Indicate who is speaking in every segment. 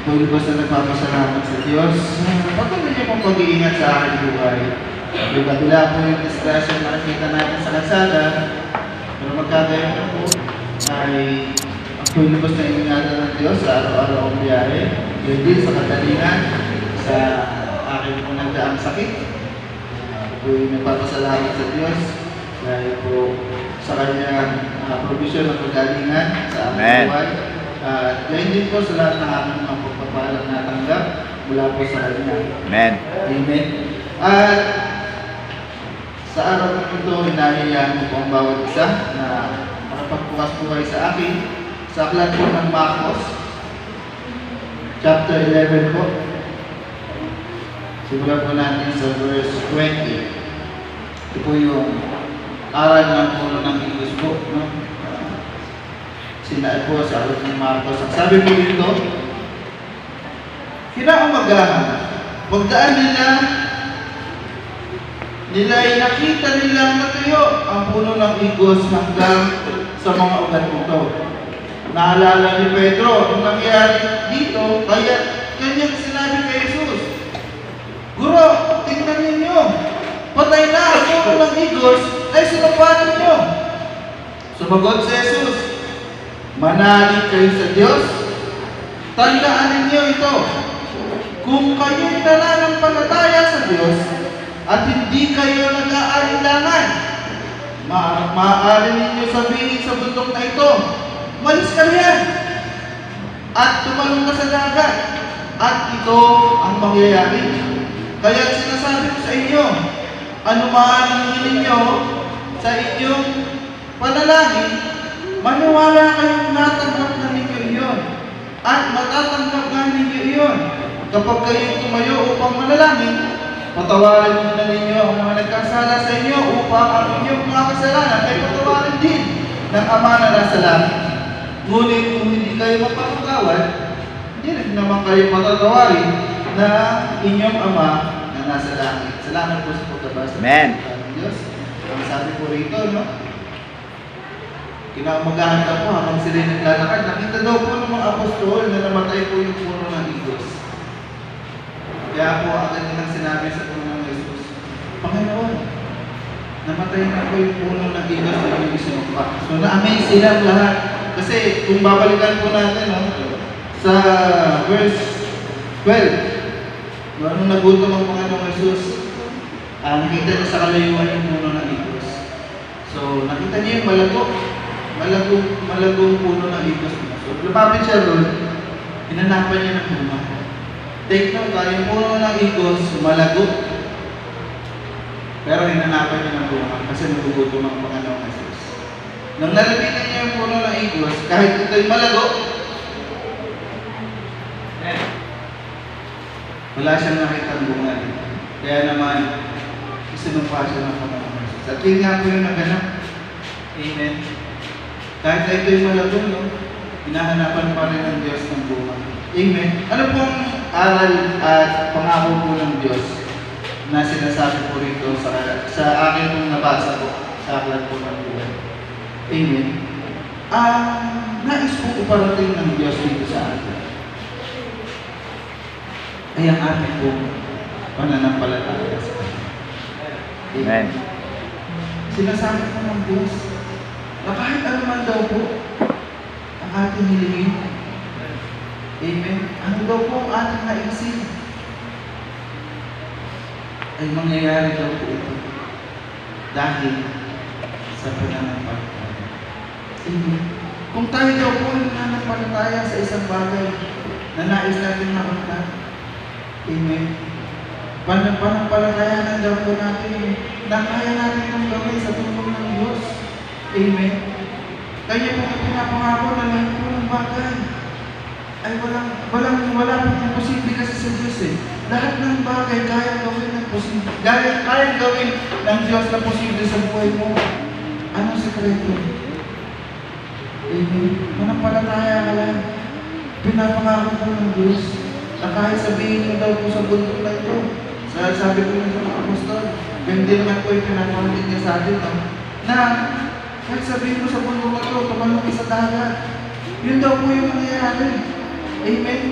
Speaker 1: Ako'y lubos na nagpapasalamat sa Diyos. Patuloy niyo pong pag-iingat sa aking buhay. Yung kabila po yung disgrasya na nakikita natin sa kalsada, pero magkagayon na po ay ako'y lubos na ingatan ng Diyos sa araw-araw ang biyahe. Yun din sa katalingan, sa aking po nagdaang sakit. Ako'y nagpapasalamat sa Diyos dahil po sa kanyang uh, provision ng pagkalingan sa aking buhay. At gayon din po sa lahat ng aking mga pagpapalang natanggap mula po sa kanya.
Speaker 2: Amen.
Speaker 1: Amen. At sa araw na ito, hinahiyaan ko po ang bawat isa na makapagbukas buhay sa akin sa aklat po ng Marcos, chapter 11 po. Simulan po natin sa verse 20. Ito po yung aral ng puno ng English po. No? Sinaan po sa aklat ng Marcos. Ang sabi po dito, Kinaumagahan, pagdaan nila, nila ay nakita nilang natuyo. Ang puno ng igos hanggang sa mga ugat nito. Naalala ni Pedro ang nangyari dito, kaya kanyang sinabi kay Jesus, Guro, tingnan ninyo, patay na ang puno ng igos ay sinupanan ninyo. Sumagot si Jesus, Manalig kayo sa Diyos, tandaan ninyo ito, kung kayo'y nananampalataya sa Diyos at hindi kayo nag-aalinlangan, ma maaari ninyo sabihin sa bundok na ito, malis ka riyan at tumalong ka sa dagat at ito ang mangyayari. Kaya sinasabi ko sa inyo, anuman ang ninyo sa inyong panalangin, maniwala kayong natanggap na ninyo iyon at matatanggap nga ninyo iyon. Kapag kayo tumayo upang manalangin, patawarin na ninyo ang mga nagkasala sa inyo upang ang inyong mga kasalanan ay patawarin din ng Ama na nasa langit. Ngunit kung hindi kayo mapapagawad, hindi rin naman kayo matatawarin na inyong Ama na nasa langit. Salamat po sa pagkabasa
Speaker 2: Amen.
Speaker 1: Diyos. Ang sabi po rito, no? Kinaumagahan daw po habang sila naglalakad, nakita daw po ng mga apostol na namatay po yung puno ng igos. Kaya po ang kanilang sinabi sa puno ng Jesus, Panginoon, namatay na po yung puno ng igos na yung isinumpa. So na-amaze silang lahat. Kasi kung babalikan po natin no, sa verse 12, no, nung nagutom ang Panginoong Jesus, ah, nakita niya sa kalayuan yung puno ng igos. So nakita niya yung malago, malagong, malagong puno ng igos. So lumapit siya doon, hinanapan niya ng bunga. Take note yung puno ng igos, malago. Pero hinanapan niya ng bunga kasi nagugutom ang Panginoong Jesus. Nang nalapitan niya yung puno ng igos, kahit ito'y malago, wala siyang nakita ng bunga. Kaya naman, isinumpa siya ng Panginoong Jesus. At yun nga po yung naganap. Amen. Kahit ito'y malago, no? hinahanapan pa rin ng Diyos ng bunga. Amen. Ano pong aral at pangako po ng Diyos na sinasabi po rito sa, sa akin pong nabasa po sa aklat po ng buhay? Amen. Ah, nais po iparating ng Diyos dito sa atin. Ay ang ating po pananampalataya sa Kanya.
Speaker 2: Amen.
Speaker 1: Sinasabi po ng Diyos na kahit ano man daw po ang ating hilingin. Amen. Ano daw po ang ating naisin? Ay mangyayari daw po ito. Dahil sa pananampalataya. Amen. Kung tayo daw po ay nananampalataya sa isang bagay na nais natin makunta. Amen. Pananampalatayanan daw po natin na kaya natin itong gawin sa tulong ng Diyos. Amen. Kaya po ang pinapangako na lahat po bagay ay walang, walang, wala pong imposible kasi sa Diyos eh. Lahat ng bagay kaya gawin ng posible. Kaya, kaya gawin ng Diyos na posible sa buhay mo. Anong sekreto? Amen. Manampalataya ka lang. Pinapangako po ng Diyos na kahit sabihin mo daw po sa bundok na ito, sa sabi ko ng mga apostol, hindi naman po yung pinapangakit niya sa atin, no? na kahit sabihin mo sa bundok na ito, tumalong sa dagat, yun daw po yung mangyayari. Amen.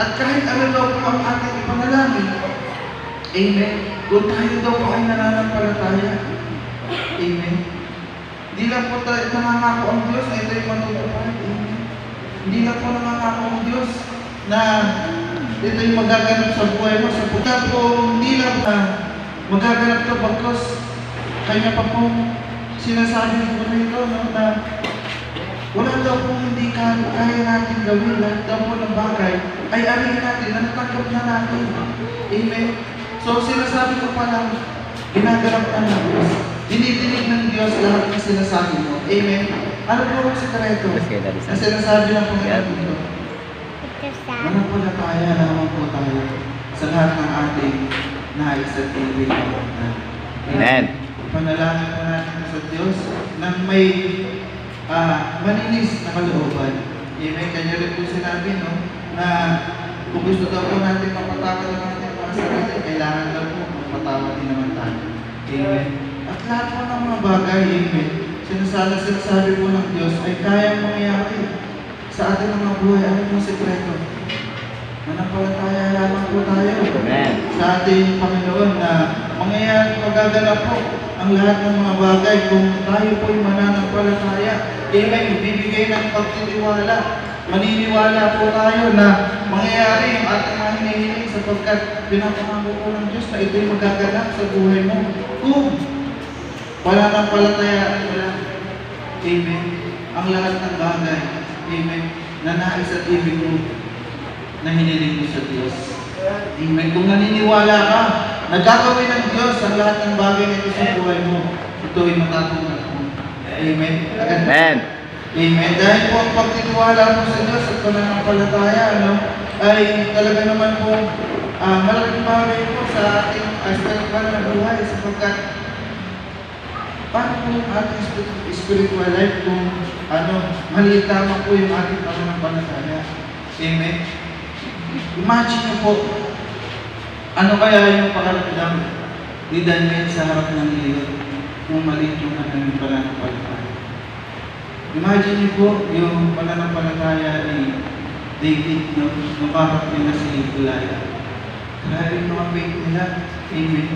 Speaker 1: At kahit ano daw po ang ating ipanalangin, Amen. Kung tayo daw po ay nananampalataya, Amen. Hindi lang po tayo nangangako ang Diyos na ito'y matutupad. Amen. Hindi lang po nangangako ang Diyos na ito'y magaganap sa buhay mo. Sa puta po, hindi lang na magaganap to bagkos kanya pa po sinasabi ko na ito no, na wala daw po hindi ka, kaya natin gawin lahat daw po ng bagay ay arihin natin na natanggap na natin. Amen. So sinasabi ko pa lang, ginaganap ka ng Diyos. Dinidinig ng Diyos lahat ng sinasabi mo. Amen. Ano po ang sekreto? Na sinasabi ng Panginoon dito. Manampalataya naman po tayo sa lahat ng ating nais at ibig.
Speaker 2: Amen.
Speaker 1: Panalangin po natin sa Diyos na may ah, maninis na kalooban. Amen. Kanya rin po sinabi, no, na kung gusto daw po natin mapatawad ang ating mga sarili, kailangan daw po mapatawad din naman tayo. Amen. At lahat po ng mga bagay, amen, sinasala sinasabi po ng Diyos ay kayang mangyari sa ating mga buhay. Ano po ang sekreto? Manampalataya lamang po tayo
Speaker 2: Amen.
Speaker 1: sa ating Panginoon na mangyayari magaganap po ang lahat ng mga bagay kung tayo po'y mananampalataya. Amen. Bibigay ng pagtitiwala. Maniniwala po tayo na mangyayari ang ating mga hinihiling sapagkat pinapangako po ng Diyos na ito'y magaganap sa buhay mo. Kung pananampalatayaan mo lang. Amen. Ang lahat ng bagay. Amen. Na nais at ibig mo na hiniling mo sa Diyos. Amen. Kung naniniwala ka, nagkagawin ng Diyos ang lahat ng bagay na ito sa buhay mo, ito ay matatungan mo. Amen.
Speaker 2: Amen.
Speaker 1: Amen. Dahil po ang pagtitiwala mo sa Diyos at pananampalataya, ano, ay talaga naman po ah, malaking bagay po sa ating uh, spiritual na buhay sapagkat paano po yung ating spirit- spiritual life kung ano, maliit lamang po yung ating pananampalataya. Amen. Imagine niyo po, ano kaya yung pakaramdam ni Daniel sa harap ng leon kung maliit yung kanyang pananampalataya. Imagine niyo po yung pananampalataya ni David no, nung kaharap niya na si Goliath. Grabe yung mga faith nila. Amen.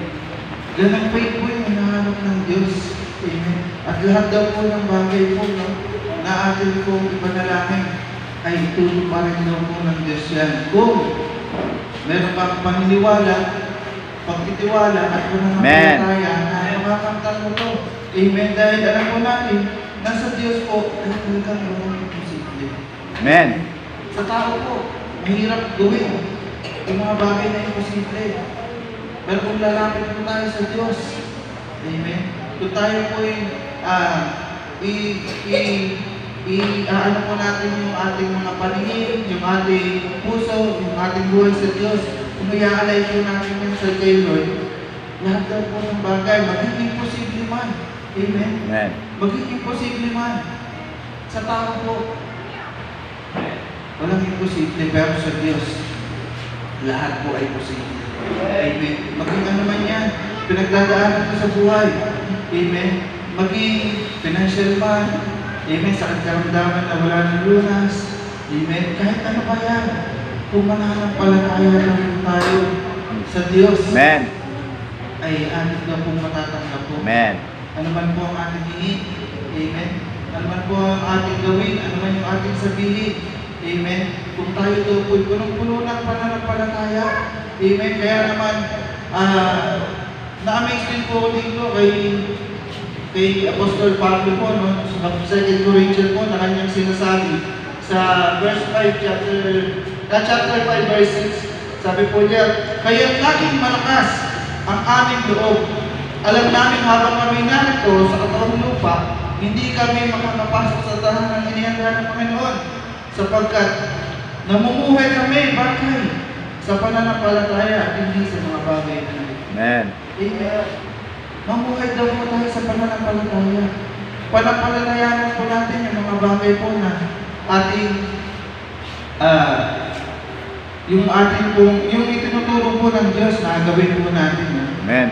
Speaker 1: Ganang faith po yung hinahanap ng Diyos. Amen. At lahat daw po ng bagay po no, na atin pong ipanalangin ay rin daw po ng Diyos yan. Kung meron kang paniniwala, pagtitiwala at pananampalataya na makakamtan mo to. Amen. Dahil alam po natin, nasa Diyos po ay talagang walang imposible.
Speaker 2: Amen.
Speaker 1: Sa tao po, mahirap gawin yung mga bagay na imposible. Pero kung lalapit po tayo sa Diyos, Amen. Kung tayo po ay ah, i, i, i, ah, ano po natin yung ating mga paningin, yung ating puso, yung ating buhay sa Diyos, kung iaalay po natin yan sa kay Lord, lahat daw po ng bagay, magiging posible man. Amen.
Speaker 2: Amen.
Speaker 1: Magiging posible man. Sa tao po, walang imposible, pero sa Diyos, lahat po ay posible. Amen. Maging ano man yan, pinagdadaanan ko sa buhay. Amen. Maging financial man. Amen. Sakit karamdaman na wala ng lunas. Amen. Kahit ano pa yan. Kung mananampalataya lang tayo sa Diyos,
Speaker 2: Amen.
Speaker 1: ay atin na pong matatanggap po.
Speaker 2: Amen.
Speaker 1: Ano man po ang ating hingin. Amen. Ano man po ang ating gawin. Ano man yung ating sabihin. Amen. Kung tayo daw po punong-puno ng pananampalataya. Amen. Kaya naman, ah, na-amaze din po dito kay kay Apostol Pablo po, no, sa 2 Corinthians po, na kanyang sinasabi sa verse 5, chapter, ah, chapter 5, verse 6, sabi po niya, kaya laging malakas ang aming loob. Alam namin habang kami narito sa katawang lupa, hindi kami makakapasok sa tahanan ng inihanda ng Panginoon sapagkat namumuhay kami bakay sa pananampalataya at hindi sa mga bagay na.
Speaker 2: Amen.
Speaker 1: Amen. Mamuhay daw pananampalataya. Pananampalatayanan po natin yung mga bagay po na ating ah yung ating pong, yung itinuturo po ng Diyos na gawin po natin. No?
Speaker 2: Amen.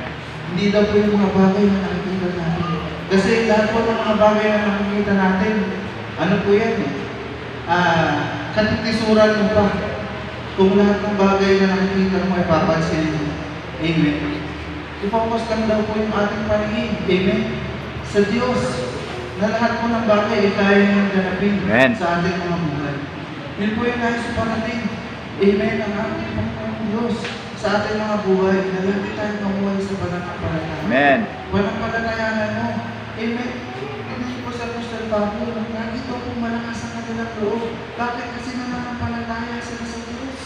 Speaker 1: Hindi daw po yung mga bagay na nakikita natin. Kasi lahat po ng mga bagay na nakikita natin, ano po yan eh? Ah, katitisuran mo pa. kung lahat ng bagay na nakikita mo ay papansin mo. Amen. I-focus lang daw po yung ating paningin. Amen. Sa Diyos, na lahat po ng bagay ay kaya niyang ganapin
Speaker 2: Amen.
Speaker 1: sa ating mga buhay. Yun po yung nais parating. Amen. Ang ating Panginoon Diyos sa ating mga buhay na hindi tayo mamuhay sa pananampalataya.
Speaker 2: Amen.
Speaker 1: Walang palalayanan mo. Amen. Hindi po sa Apostol Pablo, nakita po malakas ang kanilang loob. Bakit? Kasi nananampalataya sila sa Diyos.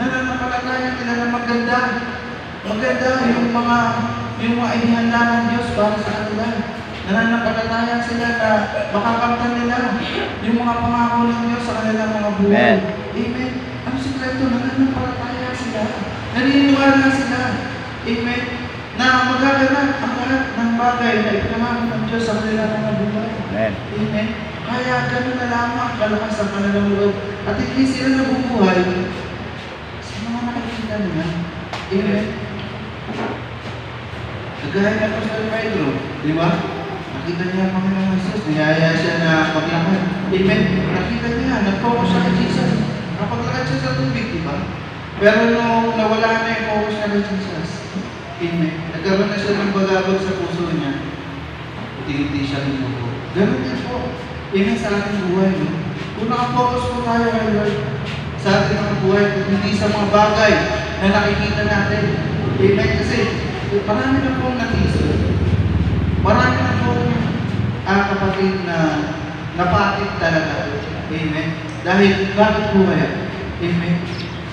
Speaker 1: Nananampalataya nila na maganda. Maganda yung mga yung mga inihanda ng Diyos para sa kanila. Nananampalataya sila na makakamtan nila yung mga pangako ng Diyos sa kanilang mga buhay.
Speaker 2: Amen.
Speaker 1: Amen. Ang sikreto, nananampalataya sila. Naniniwala sila. Amen. Na magaganap ang lahat ng bagay na ipinangako ng Diyos sa kanilang mga buhay.
Speaker 2: Amen.
Speaker 1: Amen. Kaya ganun na lamang kalakas ang kanilang loob. At hindi sila nabubuhay sa mga nakikita nila. Amen. Kagaya na sa Pedro, di ba? Nakita niya ang Panginoon Jesus, niyaya siya na maglakad. Amen. Nakita niya, nag-focus siya kay Jesus. Napaglakad siya sa tubig, di ba? Pero nung nawala na yung focus niya kay Jesus, Amen. Nagkaroon na siya ng bagabag sa puso niya. Tiniti siya ng buko. Ganun din po. Amen sa ating buhay. No? Kung nakafocus po tayo kay Lord sa ating mga buhay, hindi sa mga bagay na nakikita natin. Amen. Kasi marami na pong natiso. Marami na pong ah, kapatid na napatit talaga. Amen. Dahil bakit po kaya? Amen.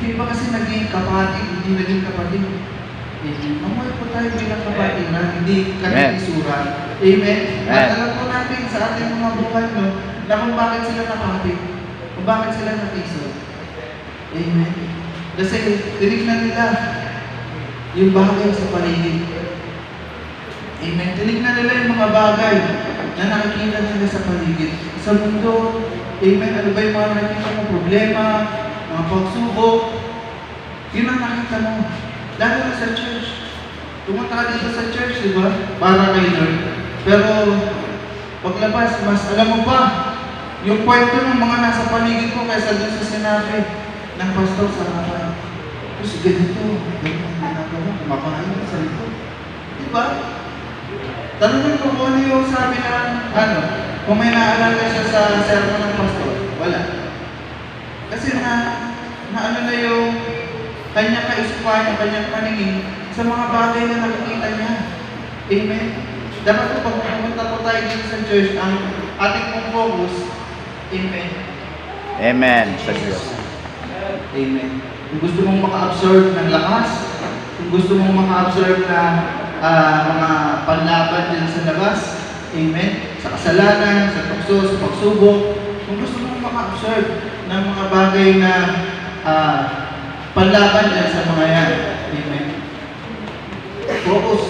Speaker 1: Hindi ba kasi naging kapatid, hindi naging kapatid? Amen. Mamuhay po tayo bilang kapatid na hindi
Speaker 2: Amen.
Speaker 1: kanina Amen. At alam po natin sa ating mga buhay no, na kung bakit sila nakapatid, kung bakit sila natiso. Amen. Kasi tinignan nila yung bagay sa paligid. Amen. Tinignan nila yung mga bagay na nakikita nila sa paligid. Sa mundo, Amen. Ano ba yung mga nakikita mo? Problema, mga pagsubok. Yun ang nakita mo. Lalo na sa church. Pumunta dito sa church, di ba? Para kay Lord. Pero, paglabas, mas alam mo pa, yung kwento ng mga nasa paligid ko kaysa dun sa sinabi ng pastor sa harapan. Tapos ganito, ganito ang kumakain sa ito. Di ba? Tanungin ko kung ano yung sabi ng, ano, kung may naalala siya sa sermon ng pastor. Wala. Kasi na, na ano na yung kanyang kaisipan, yung kanyang paningin sa mga bagay na nakikita niya. Amen. Dapat po pag pumunta po tayo dito sa church, ang ating pong focus, Amen.
Speaker 2: Amen. Sa Diyos.
Speaker 1: Amen. Kung gusto mong maka-absorb ng lakas, gusto mong maka-absorb na ah, mga panlaban dyan sa labas, Amen. Sa kasalanan, sa tukso, sa pagsubok, kung gusto mong maka-absorb ng mga bagay na ah, panlaban dyan sa mga yan, Amen. Focus.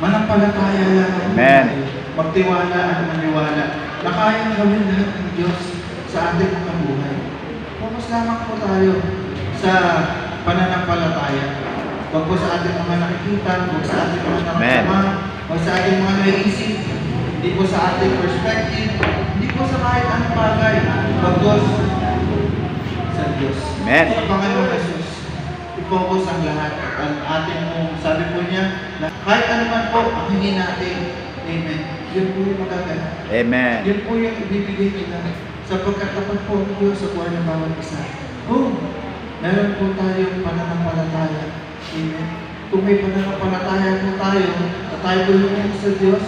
Speaker 1: Manampalataya lang. ang
Speaker 2: Amen.
Speaker 1: Magtiwala at maniwala na kayang gawin lahat ng Diyos sa ating mga buhay. Focus lamang po tayo sa pananampalataya. Huwag po sa ating mga nakikita, huwag sa ating mga nararamdaman, huwag sa ating mga naiisip, hindi po sa ating perspective, hindi po sa kahit anong bagay, bagos sa Diyos.
Speaker 2: Amen.
Speaker 1: Sa Panginoon Jesus, i-focus ang lahat. Ang ating mong sabi po niya, na kahit ano man po ang hingin natin, Amen. Yun po yung magaganap.
Speaker 2: Amen.
Speaker 1: Yun po yung ibibigay nila sapagkat tapat po ang Diyos sa buhay ng bawat isa. Oh, meron po tayong pananampalataya. Amen. Kung may pananampalataya po tayo, at tayo po yung sa Diyos,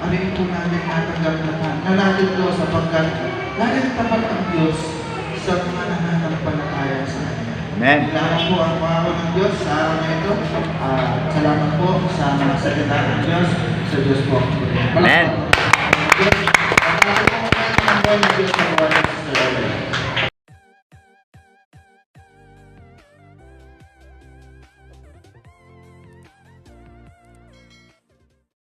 Speaker 1: alin po natin natanggap na na natin po sapagkat laging tapat ang Diyos sa mga nananampalataya sa Kanya.
Speaker 2: Amen.
Speaker 1: Salamat po ang pangako ng Diyos sa araw na ito. Ah, salamat po sa mga salita ng Diyos. Sa Diyos po.
Speaker 2: Amen.
Speaker 1: Diyos. Ang